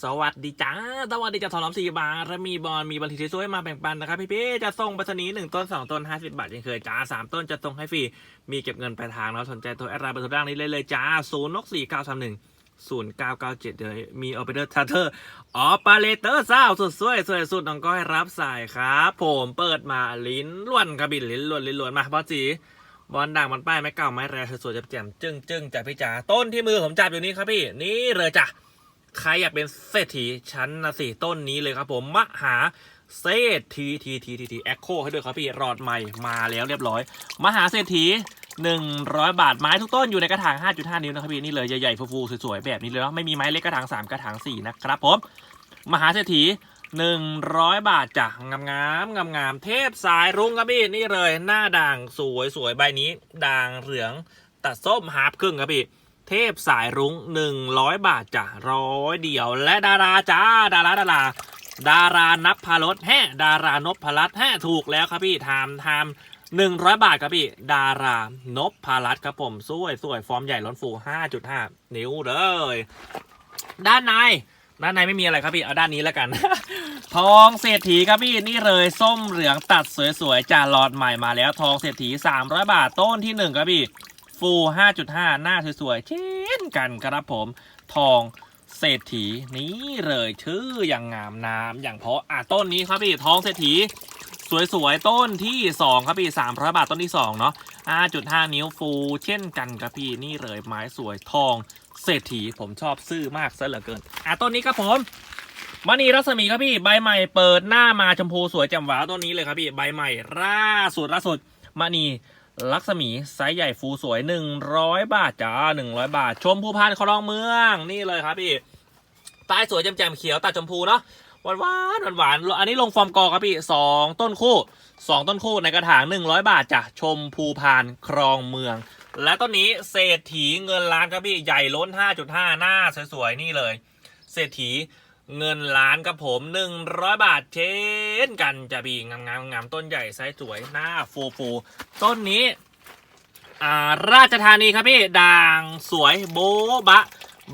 สวัสดีจ้าสวัสดีจ้าทอมสี่บาทและมีบอลมีบัญชีสวยมาแบ่งปันนะครับพี่พี่ๆจะส่งปรษณีหนึ่งต้นสองต้นห้าสิบบาทยังเคยจ้าสามต้นจะส่งให้ฟรีมีเก็บเงินปลายทางแล้วสนใจตัวแอดไลน์บอร์โทรด้านนี้เลยเลยจ้าศูนย์นกสี่เก้าสามหนึ่งศูนย์เก้าเก้าเจ็ดเดี๋ยวมีออเปเตอร์ทัตเตอร์ออปเลเตอร์เศร้าสุดสวยสวยสุดน้องก้อยรับสายครับผมเปิดมาลิ้นล้วนกระบินลิ้นล้วนลิ้นล้วนมาพ่อจีบอลด่างบอลป้ายไม้เก่าไม้แรงสวยๆแจ่มจึ้งจึ้งจ้ะพี่จ๋าต้นที่มือผมจับอยู่นี้ครับพี่นี่เลยจ้ะ ใครอยากเป็นเศรษฐีชั้นนะสิต้นนี้เลยครับผมมหาเศรษฐีทีทีทีทีแอคโคให้ด้วยครับพี่รอดใหม่มาแล้วเรียบร้อย มหาเศรษฐี100 บาทไม้ทุกต้นอยู่ในกระถาง 5.5 นิ้วนะครับพี่นี่เลยใหญ่ๆฟูๆสวยๆแบบนี้เลยเนาะไม่มีไม้เล็กกระถาง 3 กระถาง4นะครับผมมหาเศรษฐี100 บาทจ้ะงามงามงามงามๆเทพสายรุ้งครับพี่นี่เลยหน้าด่างสวยสวยๆใบนี้ ด่างเหลืองตัดส้มฮาร์ปครึ่งครับพี่ เทพสายรุ้ง100บาทจ้ะร้อยเดียว และดาราจ้าดาราดารา ดารานับพารถแฮดารานพพลัดแฮถูกแล้วครับพี่ไทม์ไทม์หนึ่งร้อยบาทครับพี่ ดารานพพลัดครับผมสวยสวยฟอร์มใหญ่ล้นฟู5.5นิ้วเลยด้านในด้านในไม่มีอะไรครับพี่ เอาด้านนี้แล้วกัน ทองเศรษฐีครับพี่นี่เลยส้มเหลืองตัดสวยๆจ่าหลอดใหม่มาแล้ว ทองเศรษฐี300บาทต้นที่1ครับพี่ ฟู5.5 หน้าสวยๆ เช่นกันครับผม ทองเศรษฐีนี่เลยชื่ออย่างงามน้ำอย่างเพราะอะต้นนี้ครับพี่ทองเศรษฐี สวยๆ ต้นที่ 2 ครับพี่300 บาทต้นที่ 2 เนาะ5.5 นิ้วฟูเช่นกันครับพี่นี่เลยไม้สวยทองเศรษฐีผมชอบซื้อมากซะเหลือเกิน อะต้นนี้ครับผมมณีรัศมีครับพี่ใบใหม่เปิดหน้ามาชมพูสวยแจ่มหวาต้นนี้เลยครับพี่ใบใหม่ล่าสุดล่าสุดมณี ลักษมีไซส์ใหญ่ฟูสวย 100 บาทจ้า100 บาท ชมพูพานคลองเมืองนี่เลยครับพี่ใต้สวยแจ่มๆเขียวตัดชมพูเนาะหวานหวานหวานอันนี้ลงฟอร์มกอครับพี่สองต้นคู่สองต้นคู่ในกระถางหนึ่งร้อยบาทจ้ะชมภูพานครองเมือง และต้นนี้เศรษฐีเงินล้านครับพี่ใหญ่ล้น 5.5 หน้าสวยๆนี่เลย เศรษฐี เงินล้านครับผม 100 บาทเช่นกันจะบีงามๆงามต้นใหญ่ไซส์สวยหน้าฟูฟูต้นนี้อ่าราชธานีครับพี่ด่างสวยโบะบะ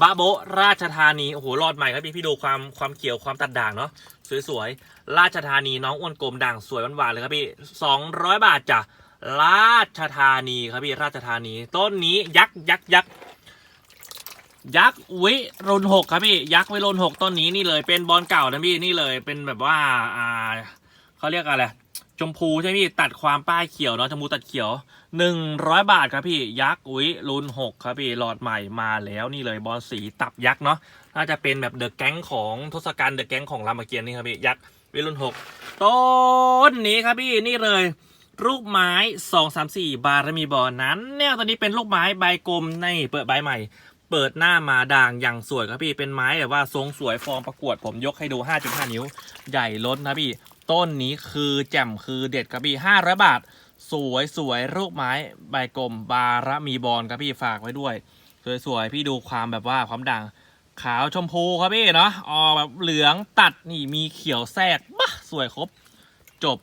บะโบราชธานี โอ้โหรอดใหม่ครับพี่พี่ดูความความเขียวความตัดด่างเนาะสวยๆ ราชธานีน้องอ้วนกลมด่างสวยหวานๆเลยครับพี่สองร้อยบาทจ้ะราชธานีครับพี่ราชธานี ต้นนี้ยักษ์ยักษ์ยักษ์ ยักษ์วิรุณหกครับพี่ยักษ์วิรุณหกต้นนี้นี่เลย เป็นบอลเก่านะพี่นี่เลยเป็นแบบว่าอ่าเขาเรียกอะไรชมพูใช่ไหมพี่ตัดความป้ายเขียวเนาะชมพูตัดเขียวหนึ่งร้อยบาทครับพี่ยักษ์วิรุณหกครับพี่หลอดใหม่มาแล้วนี่เลยบอลสีตับยักษ์เนาะน่าจะเป็นแบบเดอะแก๊งของทศกัณฐ์เดอะแก๊งของรามเกียรติ์นี่ครับพี่ยักษ์วิรุณหกต้นนี้ครับพี่นี่เลยลูกไม้สองสามสี่บารมีบอลนั้นเนี่ยตอนนี้เป็นลูกไม้ใบกลมในเปิดใบใหม่ เปิดหน้ามาด่างอย่างสวยครับพี่เป็นไม้แบบว่าทรงสวยฟอร์มประกวดผมยกให้ดู 5.5 นิ้ว ใหญ่ล้นนะพี่ ต้นนี้คือแจ่มคือเด็ดครับพี่500 บาท สวยสวยลูกไม้ใบกลมบารมีบอลครับพี่ฝากไว้ด้วย สวยๆพี่ดูความแบบว่าความด่างขาวชมพูครับพี่เนาะออแบบเหลืองตัดนี่มีเขียวแทรกบ้าสวยครบ จบ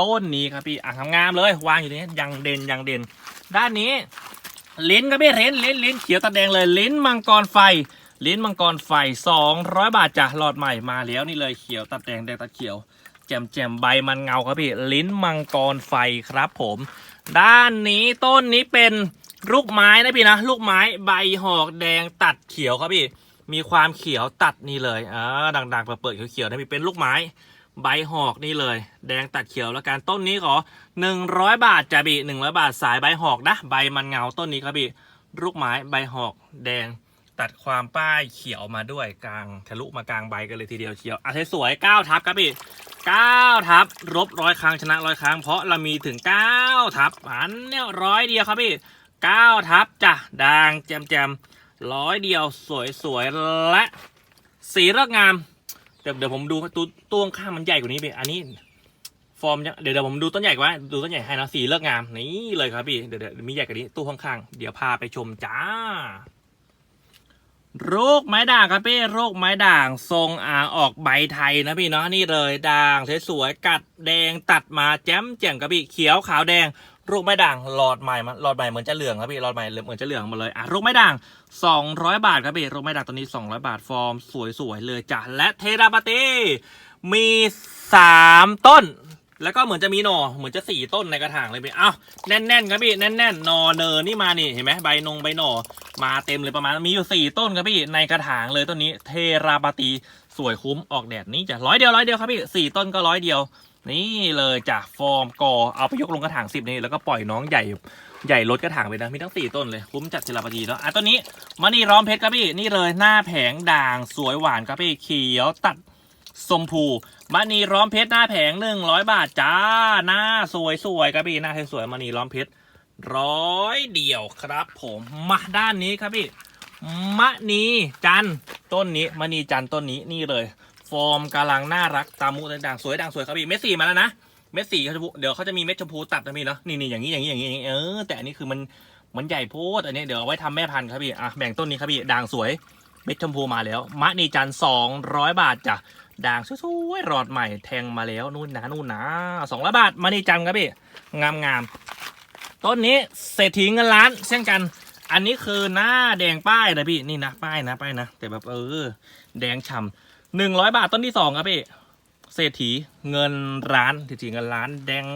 ต้นนี้ครับพี่อะงงามเลยวางอยู่นี้ยังเด่นยังเด่น ด้านนี้ ลิ้นครับพี่ลิ้นลิ้นลิ้นเขียวตาแดงเลยลิ้นมังกรไฟ ลิ้นมังกรไฟ 200 บาทจ้ะหลอดใหม่มาแล้วนี่เลยเขียวตัดแดงแดงตัดเขียวแจมแจมใบมันเงาครับพี่ลิ้นมังกรไฟครับผม ด้านนี้ต้นนี้เป็นลูกไม้นะพี่นะ ลูกไม้ใบหอกแดงตัดเขียวครับพี่ มีความเขียวตัดนี่เลยอ่าดังๆเปิดๆเขียวๆนะพี่เป็นลูกไม้ ใบหอกนี่เลย แดงตัดเขียวแล้วกันต้นนี้ขอหนึ่งร้อยบาทจะพี่หนึ่งร้อยบาทสายใบหอกนะ ใบมันเงาต้นนี้ครับพี่ลูกไม้ใบหอกแดงตัดความป้ายเขียวมาด้วยกลางทะลุมากลางใบกันเลยทีเดียวเชียวอะสวยๆเก้าทับครับพี่เก้าทับรบร้อยครั้งชนะร้อยครั้งเพราะเรามีถึงเก้าทับอันเนี่ยร้อยเดียวครับพี่เก้าทับจ้ะด่างแจมแจมร้อยเดียวสวยๆและสีเลือกงาม ดี๋ยวเดี๋ยวผมดูตัวตัวข้างมันใหญ่กว่านี้ไปอันนี้ ฟอร์มยังเดี๋ยวเดี๋ยวผมดูต้นใหญ่กว่าดูต้นใหญ่ให้นะสีเลือกงามนี่เลยครับพี่เดี๋ยวเดี๋ยวมีใหญ่กว่านี้ตู้ข้างๆเดี๋ยวพาไปชมจ้า โรคไม้ด่างครับพี่โรคไม้ด่างทรงอ่างออกใบไทยนะพี่เนาะนี่เลยด่างสวยๆกัดแดงตัดมาแจ่มแจ่มครับพี่เขียวขาวแดงลูกไม้ด่างหลอดใหม่มาหลอดใหม่เหมือนจะเหลืองครับพี่หลอดใหม่เหมือนจะเหลืองหมาเลยอะลูกไม้ด่าง 200 บาทครับพี่ลูกไม้ด่างตัวนี้ 200 บาทฟอร์ม สวยๆเลยจ้ะ และเทราปาตีมีสามต้น แล้วก็เหมือนจะมีหน่อเหมือนจะสี่ต้นในกระถางเลยพี่อ้าวแน่นๆครับพี่แน่นๆหนอเนินนี่มานี่เห็นไหมใบนงใบหน่อมาเต็มเลยประมาณมีอยู่สี่ต้นครับพี่ในกระถางเลยต้นนี้ เทราปาตีสวยคุ้มออกแดดนี้จ้ะร้อยเดียวร้อยเดียวครับพี่สี่ต้นก็ร้อยเดียว นี่เลยจ้ะฟอร์มกอเอาไปยกลงกระถางสิบนี่แล้วก็ปล่อยน้องใหญ่ ใหญ่ลดกระถางไปนะมีทั้งสี่ต้นเลยคุ้มจัดเทราปาตีแล้วอะต้นนี้มานี่ร้อมเพชรครับพี่นี่เลยหน้าแผงด่างสวยหวานครับพี่เขียวตัดสมพูมณีร้อมเพชรหน้าแผงหนึ่งร้อยบาทจ้าหน้าสวยสวยครับพี่หน้าสวยมณีร้อมเพชรร้อยเดียวครับผมมาด้านนี้ครับพี่มณีจันต้นนี้มณีจันต้นนี้นี่เลย ฟอร์มกำลังน่ารักตามมุต่างสวยด่างสวยครับพี่เม็ดสีมาแล้วนะ เม็ดสีเขาจะเดี๋ยวเขาจะมีเม็ดชมพูตัดนะพี่เนาะนี่นี่อย่างนี้อย่างนี้อย่างนี้เออแต่อันนี้คือมันมันใหญ่โพดอันนี้เดี๋ยวเอาไว้ทำแม่พันธุ์ครับพี่อะแบ่งต้นนี้ครับพี่ด่างสวยเม็ดชมพูมาแล้วมณีจันสองร้อยบาทจ้ะด่างสวยๆรอดใหม่แทงมาแล้วนู่นนะนู่นนะสองร้อยบาทมานี่จันครับพี่งามงามๆต้นนี้เศรษฐีเงินล้านเช่นกัน อันนี้คือหน้าแดงป้ายนะพี่นี่นะป้ายนะป้ายนะแต่แบบเออแดงฉ่ำหนึ่งร้อยบาทต้นที่สองครับพี่ เศรษฐีเงินร้านเศรษฐีเงินล้านแดง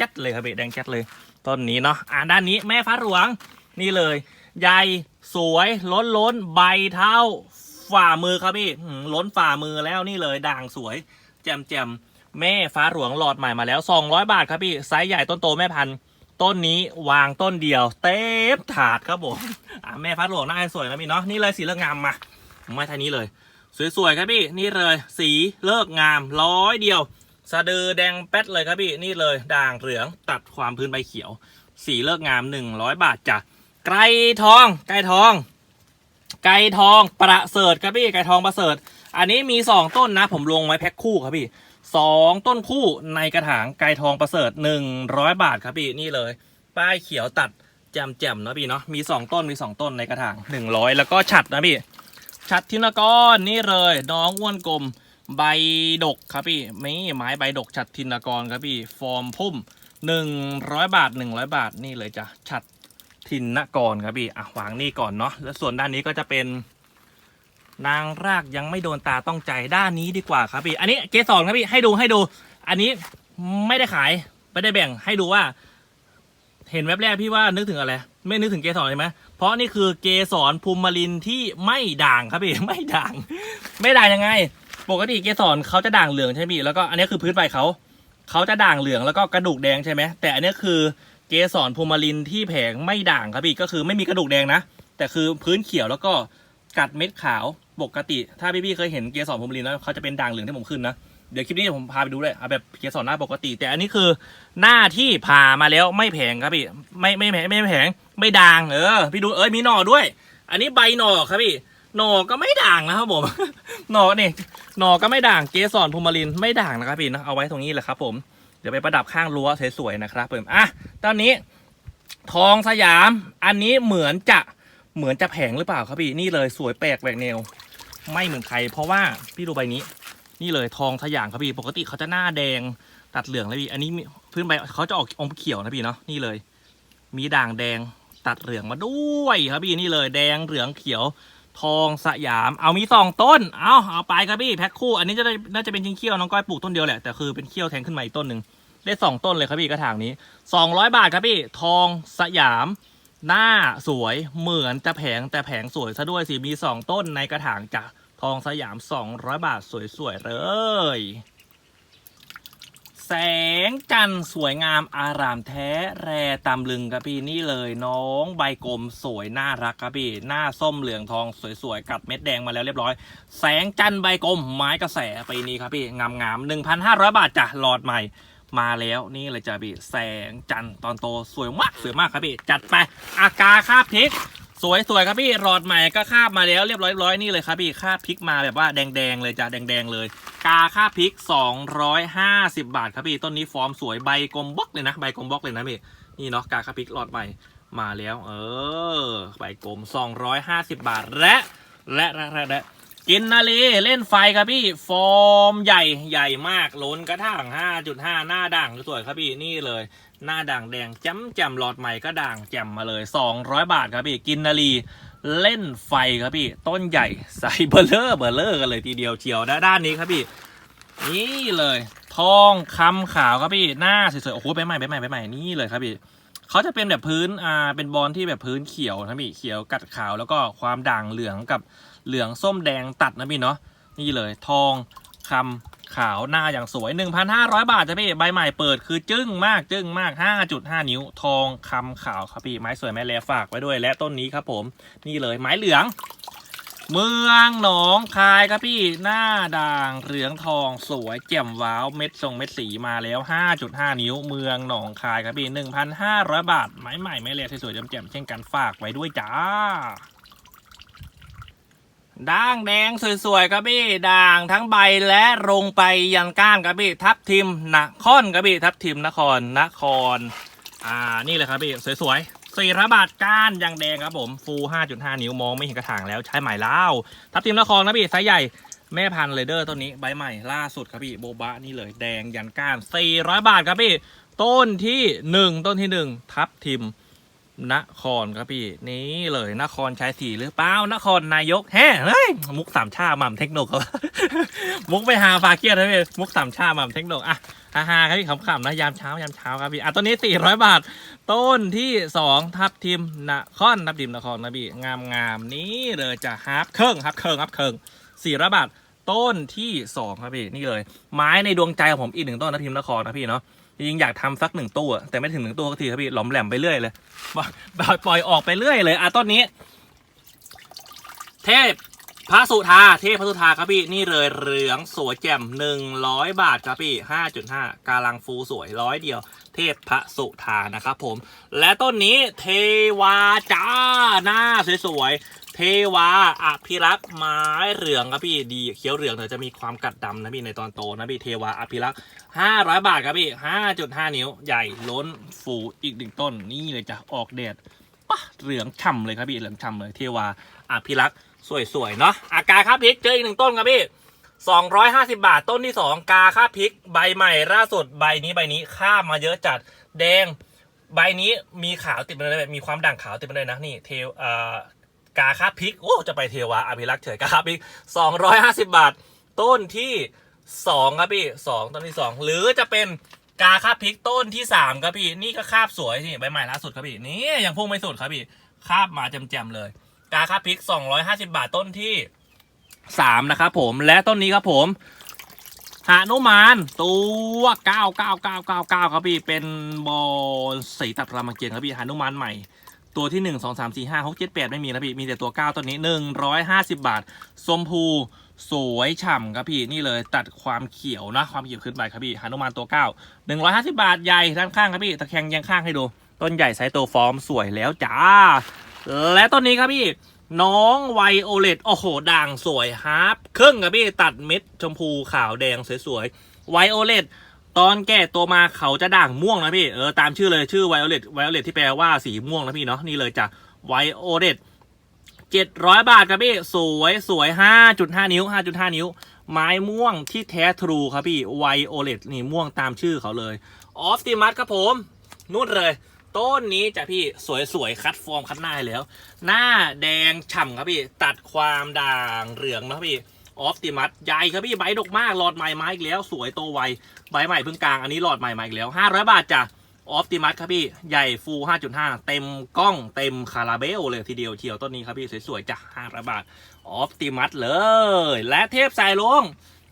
จัดเลยครับพี่แดงจัดเลยต้นนี้เนาะอ่าด้านนี้แม่ฟ้าหลวงนี่เลย ใหญ่สวยล้นล้นใบเท่าฝ่ามือครับพี่ล้นฝ่ามือแล้วนี่เลยด่างสวย แจมแจมแม่ฟ้าหลวงหลอดใหม่มาแล้ว 200 บาทครับพี่ไซส์ใหญ่ต้นโตแม่พันธุ์ต้นนี้วางต้นเดียว เต็มถาดครับผมอะแม่ฟ้าหลวงน่าจะสวยนะพี่เนาะนี่เลยสีเลิกงามมา ไม่ท่านี้เลย สวยๆครับพี่นี่เลย สีเลิกงามร้อยเดียว สะดือแดงแป๊ดเลยครับพี่นี่เลย ด่างเหลืองตัดความพื้นใบเขียว สีเลิกงาม 100 บาทจ้ะไกรทองไกรทอง ไก่ทองประเสริฐครับพี่ไก่ทองประเสริฐ อันนี้มีสองต้นนะ ผมลงไว้แพ็คคู่ครับพี่สองต้นคู่ในกระถางไก่ทองประเสริฐหนึ่งร้อยบาทครับพี่นี่เลย ป้ายเขียวตัดแจมแจมๆนะพี่เนาะมีสองต้นมีสองต้นในกระถางหนึ่งร้อยแล้วก็ฉัดนะพี่ ฉัดทินกรนี่เลย น้องอ้วนกลมใบดกครับพี่นี่ไม้ใบดกฉัดทินกรครับพี่ฟอร์มพุ่มหนึ่งร้อยบาทหนึ่งร้อยบาทนี่เลยจ้ะฉัดทินนกรครับพี่อะวางนี่ก่อนเนาะแล้วส่วนด้านนี้ก็จะเป็นนางรากยังไม่โดนตาต้องใจด้านนี้ดีกว่าครับพี่ อันนี้เกสรครับพี่ให้ดูให้ดู อันนี้ไม่ได้ขายไม่ได้แบ่งให้ดูว่า เห็นแวบแรกพี่ว่านึกถึงอะไร ไม่นึกถึงเกสรใช่ไหมเพราะนี่คือเกสรภูมิมารินที่ไม่ด่างครับพี่ไม่ด่าง ไม่ด่างยังไง ปกติเกสรเขาจะด่างเหลืองใช่ไหมพี่แล้วก็อันนี้คือพื้นใบเขาเขาจะด่างเหลืองแล้วก็กระดูกแดงใช่ไหมแต่อันนี้คือเกสรภูมิลินที่แผงไม่ด่างครับพี่ก็คือไม่มีกระดูกแดงนะแต่คือพื้นเขียวแล้วก็กัดเม็ดขาวปกติ ถ้าพี่ๆเคยเห็นเกสรภูมิลินแล้วเขาจะเป็นด่างเหลืองที่ผมขึ้นนะ เดี๋ยวคลิปนี้ผมพาไปดูเลยเอาแบบเกสรหน้าปกติ แต่อันนี้คือหน้าที่ผ่ามาแล้วไม่แผงครับพี่ไม่ไม่แผงไม่แผงไม่ด่างเออพี่ดูเอ้ยมีหน่อด้วย อันนี้ใบหน่อครับพี่หน่อก็ไม่ด่างนะครับผมหน่อนี่หน่อก็ไม่ด่างเกสรภูมิลินไม่ด่างนะครับพี่นะเอาไว้ตรงนี้แหละครับ ผมเดี๋ยวไปประดับข้างรั้วสวยๆนะครับเพิ่มอะตอนนี้ ทองสยามอันนี้เหมือนจะเหมือนจะแผงหรือเปล่าครับพี่นี่เลยสวยแปลกแหวกแนว ไม่เหมือนใครเพราะว่าพี่ดูใบนี้ นี่เลยทองสยามครับพี่ปกติเขาจะหน้าแดงตัดเหลืองเลยพี่อันนี้พื้นใบเขาจะออกอมเขียวนะพี่เนาะนี่เลย มีด่างแดงตัดเหลืองมาด้วยครับพี่นี่เลยแดงเหลืองเขียว ทองสยาม เอามีสองต้น เอาเอาไปครับพี่แพ็คคู่ อันนี้จะได้น่าจะเป็นชิ้นเขี้ยวน้องก้อยปลูกต้นเดียวแหละแต่คือเป็นเขี้ยวแทงขึ้นมาอีกต้นหนึ่งได้สองต้นเลยครับพี่กระถางนี้สองร้อยบาทครับพี่ทองสยามหน้าสวยเหมือนจะแผงแต่แผงสวยซะด้วยสิมีสองต้นในกระถางจ้ะ ทองสยามสองร้อยบาทสวย ๆ เลย แสงจันทร์สวยงามอารามแท้แรตำลึงครับพี่นี่เลยน้องใบกลมสวยน่ารักครับพี่หน้าส้มเหลืองทองสวยๆ กัดเม็ดแดงมาแล้วเรียบร้อย แสงจันทร์ใบกลมไม้กระแสปีนี้ครับพี่งามๆหนึ่งพันห้าร้อยบาทจ้ะหลอดใหม่มาแล้วนี่เลยจ้ะพี่แสงจันทร์ตอนโตสวยมากสวยมากครับพี่จัดไปอากาคาบพริก สวยสวยครับพี่หลอดใหม่ก็คาบมาแล้วเรียบร้อยร้อยนี่เลยครับพี่คาบพริกมาแบบว่าแดงๆเลยจ้ะแดงๆเลย กาคาบพริก 250 บาทครับพี่ต้นนี้ฟอร์มสวยใบกลมบล็อกเลยนะใบกลมบล็อกเลยนะพี่นี่เนาะกาคาบพริกหลอดใหม่มาแล้ว เออใบกลม 250 บาทและและและและและกินนาลีเล่นไฟครับพี่ ฟอร์มใหญ่ใหญ่มากล้นกระถาง5.5 หน้าด่างสวยครับพี่นี่เลย หน้าด่างแดงจ้ำแจ่มหลอดใหม่ก็ด่างแจ่มมาเลย 200 บาทครับพี่กินนาลีเล่นไฟครับพี่ ต้นใหญ่ใส่เบลเลอร์เบลเลอร์กันเลยทีเดียวเชียวด้านนี้ครับพี่ นี่เลย ทองคำขาวครับพี่หน้าสวยๆโอ้โหใบใหม่ใบใหม่ใบใหม่นี่เลยครับพี่เขาจะเป็นแบบพื้นอ่าเป็นบอลที่แบบพื้นเขียวนะพี่เขียวกัดขาวแล้วก็ความด่างเหลืองกับเหลืองส้มแดงตัดนะพี่เนาะนี่เลย ทอง คำขาวหน้าอย่างสวย 1,500 บาทจ้ะพี่ใบใหม่เปิดคือจึ้งมากจึ้งมาก 5.5 นิ้ว ทองคำขาวครับพี่ไม้สวยไม้แลฝากไว้ด้วย และต้นนี้ครับผม นี่เลยไม้เหลือง เมืองหนองคายครับพี่หน้าด่างเหลืองทองสวยแจ่มว้าวเม็ดทรงเม็ดสีมาแล้ว 5.5 นิ้ว เมืองหนองคายครับพี่ 1,500 บาทไม้ใหม่ไม้เล็กสวยๆแจ่มๆเช่นกันฝากไว้ด้วยจ้า ด่างแดงสวยๆครับพี่ด่างทั้งใบและลงไปยันก้านครับพี่ทับทิมนะครครับพี่ทับทิมนครนครอ่านี่เลยครับพี่สวยๆสี่ร้อยบาทก้านยังแดงครับผมฟูห้าจุดห้านิ้วมองไม่เห็นกระถางแล้วใช้ไหม่เล่าทับทิมนครนะพี่ไซส์ใหญ่แม่พันธุ์เลเดอร์ต้นนี้ใบใหม่ล่าสุดครับพี่โบบะนี่เลยแดงยันก้านสี่ร้อยบาทครับพี่ ต้นที่หนึ่งต้นที่หนึ่งทับทิม นครครับพี่ นี่เลยนครชัยศรีหรือเปล่านครนายกแฮ่เฮ้ยมุกสามชาหม่ำเทคโนครับมุกไปหาฟาเกียร์นะพี่มุกสามชาหม่ำเทคโนอะฮาฮาๆครับพี่ขำๆนะยามเช้ายามเช้าครับพี่อะต้นนี้400บาท ต้นที่2ทับทิมนครทับทิมนครนะพี่งามงามนี่เลยจะฮับเคิงฮับเคิงฮับเคิง400บาท ต้นที่2ครับพี่นี่เลย ไม้ในดวงใจของผมอีกหนึ่งต้นนะทิมนครนะพี่เนาะ จริงอยากทำสักหนึ่งตู้แต่ไม่ถึงหนึ่งตู้ก็ทีครับพี่หลอมแหลมไปเรื่อยเลยปล่อยปล่อยออกไปเรื่อยเลยอะต้นนี้ เทพพระสุธาเทพพระสุธาครับพี่นี่เลยเหลืองสวยแจ่มหนึ่งร้อยบาทครับพี่ห้าจุดห้ากาลังฟูสวยร้อยเดียว เทพพระสุธานะครับผม และต้นนี้เทวาจ้าหน้าสวยๆ เทวาอภิรักษ์ไม้เหลืองครับพี่ดีเขียวเหลืองเดี๋ยวจะมีความกัดดำนะพี่ในตอนโตนะพี่เทวาอภิรักษ์ห้าร้อยบาทครับพี่ห้าจุดห้านิ้วใหญ่ล้นฟูอีกหนึ่งต้นนี่เลยจะออกแดดปะเหลืองฉ่ำเลยครับพี่เหลืองฉ่ำเลยเทวาอภิรักษ์สวยๆเนาะอากาครับพริกเจออีกหนึ่งต้นครับพี่สองร้อยห้าสิบาทต้นที่สองกาค่าพริก ใบใหม่ล่าสุดใบนี้ใบนี้ข้ามมาเยอะจัดแดง ใบนี้มีขาวติดมาเลยมีความด่างขาวติดมาเลยนะนี่เทวเอ่อ กาคาพิกโอ้จะไปเทวาอภิรักษ์เฉยกาคาพิกสองร้อยห้าสิบาท ต้นที่สองครับพี่สองต้นที่สองหรือจะเป็นกาคาบพิกต้นที่สามครับพี่นี่ก็คาบสวยนี่ใบใหม่ล่าสุดครับพี่นี่ยังพุ่งไม่สุดครับพี่คาบมาแจ่มๆเลย กาคาบพริก250บาทต้นที่สามนะครับผมและต้นนี้ครับผมหานุมานตัว99999ครับพี่เป็นบอลสีตัดรามเกียรติครับพี่หานุมานใหม่ ตัวที่ 1 2 3 4 5 6 7 8 ไม่มีนะพี่ มีแต่ตัว 9 ตัวนี้ 150 บาทสมพูสวยฉ่ำครับพี่นี่เลยตัดความเขียวนะความเขียวขึ้นไปครับพี่หานุมานตัว 9 150 บาทใหญ่ด้านข้างครับพี่ตะแคงยังข้างให้ดู ต้นใหญ่ไซส์โตฟอร์มสวยแล้วจ้า และต้นนี้ครับพี่น้องไวโอเลตโอ้โห ด่างสวยฮาร์ปครึ่งครับพี่ตัดเม็ดชมพูขาวแดงสวยๆไวโอเลต ตอนแก่ตัวมาเขาจะด่างม่วงนะพี่ เออตามชื่อเลยชื่อไวโอเลตไวโอเลตที่แปลว่าสีม่วงนะพี่เนาะนี่เลยจ้ะไวโอเลตเจ็ดร้อยบาทครับพี่ สวยสวยห้าจุดห้านิ้วห้าจุดห้านิ้ว ไม้ม่วงที่แท้ทรูครับพี่ไวโอเลตนี่ม่วงตามชื่อเขาเลยออฟติมัสครับผมนู่นเลยต้นนี้จ้ะพี่สวยๆคัดฟอร์มคัดหน้าให้แล้ว หน้าแดงฉ่ำครับพี่ ตัดความด่างเหลืองนะพี่ ออฟติมัสใหญ่ครับพี่ใบดกมากหลอดใหม่มาอีกแล้ว สวยโตไวใบใหม่เพิ่งกลางอันนี้หลอดใหม่มาอีกแล้ว 500 บาทจ้ะออฟติมัสครับพี่ใหญ่ฟู 5.5 เต็มกล้องเต็มคาราเบลเลยทีเดียวเชียวต้นนี้ครับพี่สวยๆจ้ะ500บาทออฟติมัสเลย และเทพสายลง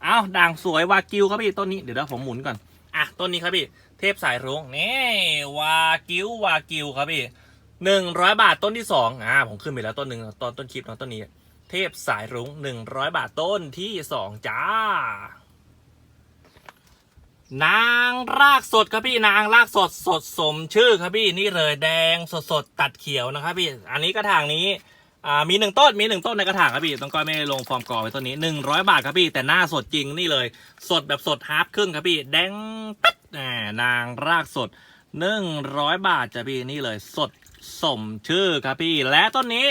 เอาด่างสวยวากิวครับพี่ต้นนี้เดี๋ยวเดี๋ยวผมหมุนก่อนอะต้นนี้ครับพี่เทพสายรุ้งนี่วากิววากิวครับพี่หนึ่งร้อยบาทต้นที่สองอ่าผมขึ้นไปแล้วต้นหนึ่งตอนต้นคลิปเนาะต้นนี้ ทพสายรุ้งหนึ่งร้อยบาทต้นที่สองจ้า นางรากสดครับพี่นางรากสดสดสมชื่อครับพี่นี่เลยแดงสดสดตัดเขียวนะครับพี่ อันนี้กระถางนี้อ่ามีหนึ่งต้นมีหนึ่งต้นในกระถางครับพี่ต้องก้อยไม่ลงฟอร์มก่อไว้ต้นนี้หนึ่งร้อยบาทครับพี่แต่หน้าสดจริงนี่เลย สดแบบสดฮาร์ปครึ่งครับพี่ แดงปั๊ดนางรากสดหนึ่งร้อยบาทจ้ะพี่นี่เลย สดสมชื่อครับพี่ และต้นนี้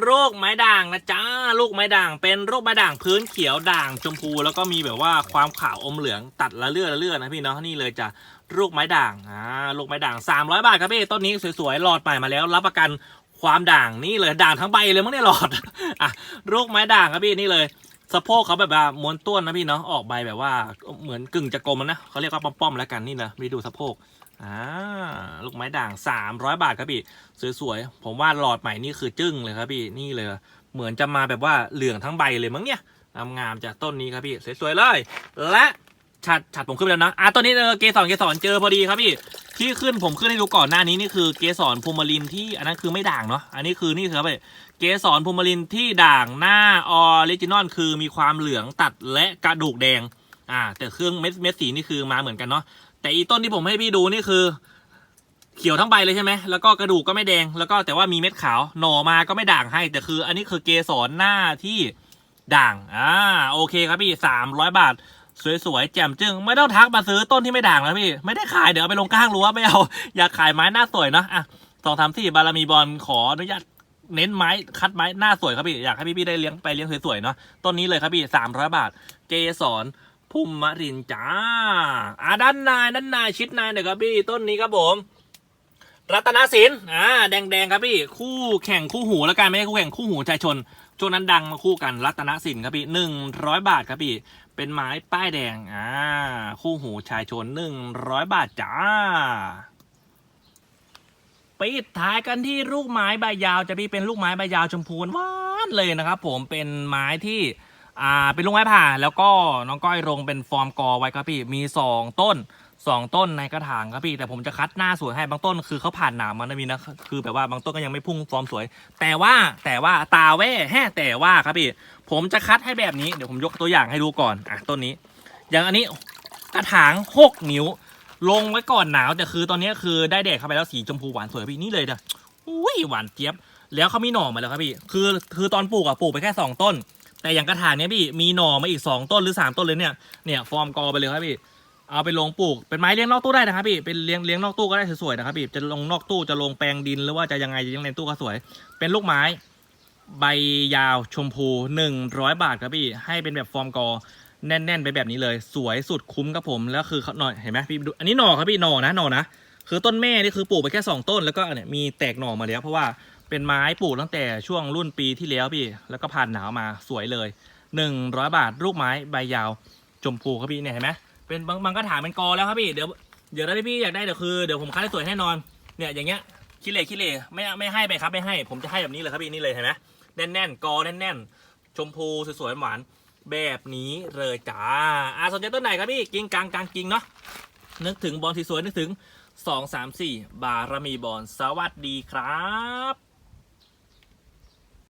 โรคไม้ด่างนะจ้าลูกไม้ด่าง เป็นโรคไม้ด่างพื้นเขียวด่างชมพูแล้วก็มีแบบว่าความขาวอมเหลืองตัดละเลือดละเลือดนะพี่เนาะนี่เลยจ้ะลูกไม้ด่างอ่าลูกไม้ด่าง 300 บาทครับพี่ต้นนี้สวยๆหลอดใหม่มาแล้ว รับประกันความด่างนี่เลยด่างทั้งใบเลยมั้งเนี่ยหลอดอะลูกไม้ด่างครับพี่นี่เลยสะโพกเขาแบบว่าม้วนต้วนนะพี่เนาะออกใบแบบว่าเหมือนกึ่งจะกลมนะเขาเรียกว่าป้อมๆแล้วกันนี่นะไปดูสะโพก อ่าลูกไม้ด่าง 300 บาทครับพี่ สวยๆ ผมว่าหลอดใหม่นี่คือจึ้งเลยครับพี่นี่เลย เหมือนจะมาแบบว่าเหลืองทั้งใบเลยมั้งเนี่ยงามๆจากต้นนี้ครับพี่สวยๆเลย และฉัดฉัดผมขึ้นไปแล้วนะอะต้นนี้เออเกสรเกสรเจอพอดีครับพี่ที่ขึ้นผมขึ้นให้ดูก่อนหน้านี้นี่คือเกสรพูมารินที่อันนั้นคือไม่ด่างเนาะอันนี้คือนี่ครับพี่เกสรพูมารินที่ด่างหน้าออริจินอลคือมีความเหลืองตัดและกระดูกแดงอ่าแต่เครื่องเม็ดเม็ดสีนี่คือมาเหมือนกันเนาะ แต่อีต้นที่ผมให้พี่ดูนี่คือ เขียวทั้งใบเลยใช่ไหมแล้วก็กระดูกก็ไม่แดง แล้วก็แต่ว่ามีเม็ดขาวหน่อมาก็ไม่ด่างให้ แต่คือ อันนี้คือเกสรหน้าที่ด่าง อ่า โอเคครับพี่สามร้อยบาท สวยๆแจ่มจึงไม่ต้องทักมาซื้อต้นที่ไม่ด่างนะพี่ ไม่ได้ขายเดี๋ยวเอาไปลงข้างรั้วไม่เอา อยากขายไม้หน้าสวยเนอะอะสองสามสี่บารมีบอลขออนุญาตเน้นไม้คัดไม้หน้าสวยครับพี่อยากให้พี่ๆได้เลี้ยงไปเลี้ยงสวยๆเนาะต้นนี้เลยครับพี่สามร้อยบาท เกสร พุ่มมะรินจ้าอ่าด้านในด้านในชิดในหน่อยครับพี่ต้นนี้ครับผม รัตนศิลป์อ่าแดงๆครับพี่ คู่แข่งคู่หูแล้วกันไม่ใช่คู่แข่งคู่หูชายชนช่วงนั้นดังมาคู่กันรัตนศิลป์ครับพี่หนึ่งร้อยบาทครับพี่ เป็นไม้ป้ายแดงอ่าคู่หูชายชนหนึ่งร้อยบาทจ้าปิดท้ายกันที่ลูกไม้ใบยาวจะพี่เป็นลูกไม้ใบยาวชมพูหวานเลยนะครับผมเป็นไม้ที่ อ่าเป็นลูกไม้ผ่าแล้วก็น้องก้อยลงเป็นฟอร์มกอไว้ครับพี่มีสองต้นสองต้นในกระถางครับพี่แต่ผมจะคัดหน้าสวยให้บางต้นคือเขาผ่านหนามมานะมีนะคือแบบว่าบางต้นก็ยังไม่พุ่งฟอร์มสวย แต่ว่าแต่ว่าตาแว่แฮ่แต่ว่าครับพี่ผมจะคัดให้แบบนี้เดี๋ยวผมยกตัวอย่างให้ดูก่อนอะต้นนี้ อย่างอันนี้กระถางหกนิ้ว ลงไว้ก่อนหนาวแต่คือตอนนี้คือได้แดดเข้าไปแล้วสีชมพูหวานสวยพี่นี่เลยเด้ออุ้ยหวานเจี๊ยบแล้วเขามีหน่อมาแล้วครับพี่คือคือตอนปลูกอะปลูกไปแค่สองต้น แต่อย่างกระถางเนี้ยพี่มีหน่อมาอีกสองต้นหรือสามต้นเลยเนี่ยเนี่ยฟอร์มกอไปเลยครับพี่เอาไปลงปลูกเป็นไม้เลี้ยงนอกตู้ได้นะครับพี่เป็นเลี้ยงเลี้ยงนอกตู้ก็ได้สวยๆนะครับพี่จะลงนอกตู้จะลงแปลงดินหรือว่าจะยังไงจะยังในตู้ก็สวย เป็นลูกไม้ใบยาวชมพูหนึ่งร้อยบาทครับพี่ ให้เป็นแบบฟอร์มกอแน่น ๆ ไปแบบนี้เลย สวยสุดคุ้มครับผมแล้วคือเขาหน่อยเห็นไหมพี่ดูอันนี้หน่อครับพี่หน่อนะหน่อนะคือต้นแม่นี่คือปลูกไปแค่สองต้นแล้วก็เนี่ยมีแตกหน่อมาแล้วเพราะว่า เป็นไม้ปลูกตั้งแต่ช่วงรุ่นปีที่แล้วพี่ แล้วก็ผ่านหนาวมาสวยเลยหนึ่งร้อยบาทลูกไม้ใบยาวชมพูครับพี่เนี่ยเห็นไหมเป็นบางบางกระถางเป็นกอแล้วครับพี่เดี๋ยวเดี๋ยวถ้าพี่อยากได้เดี๋ยวคือเดี๋ยวผมคัดให้สวยแน่นอนเนี่ยอย่างเงี้ยขี้เหร่ขี้เหร่ไม่ไม่ให้ไปครับไม่ให้ ผมจะให้แบบนี้เลยครับพี่นี่เลยเห็นไหมแน่นๆกอแน่นๆ ชมพูสวยๆหวานแบบนี้เลยจ้าอ่าสนใจต้นไหนครับพี่กิ่งกลางกลางกิ่งเนาะนึกถึงบอลสวยๆนึกถึง 2 3 4 บารมีบอลสวัสดีครับ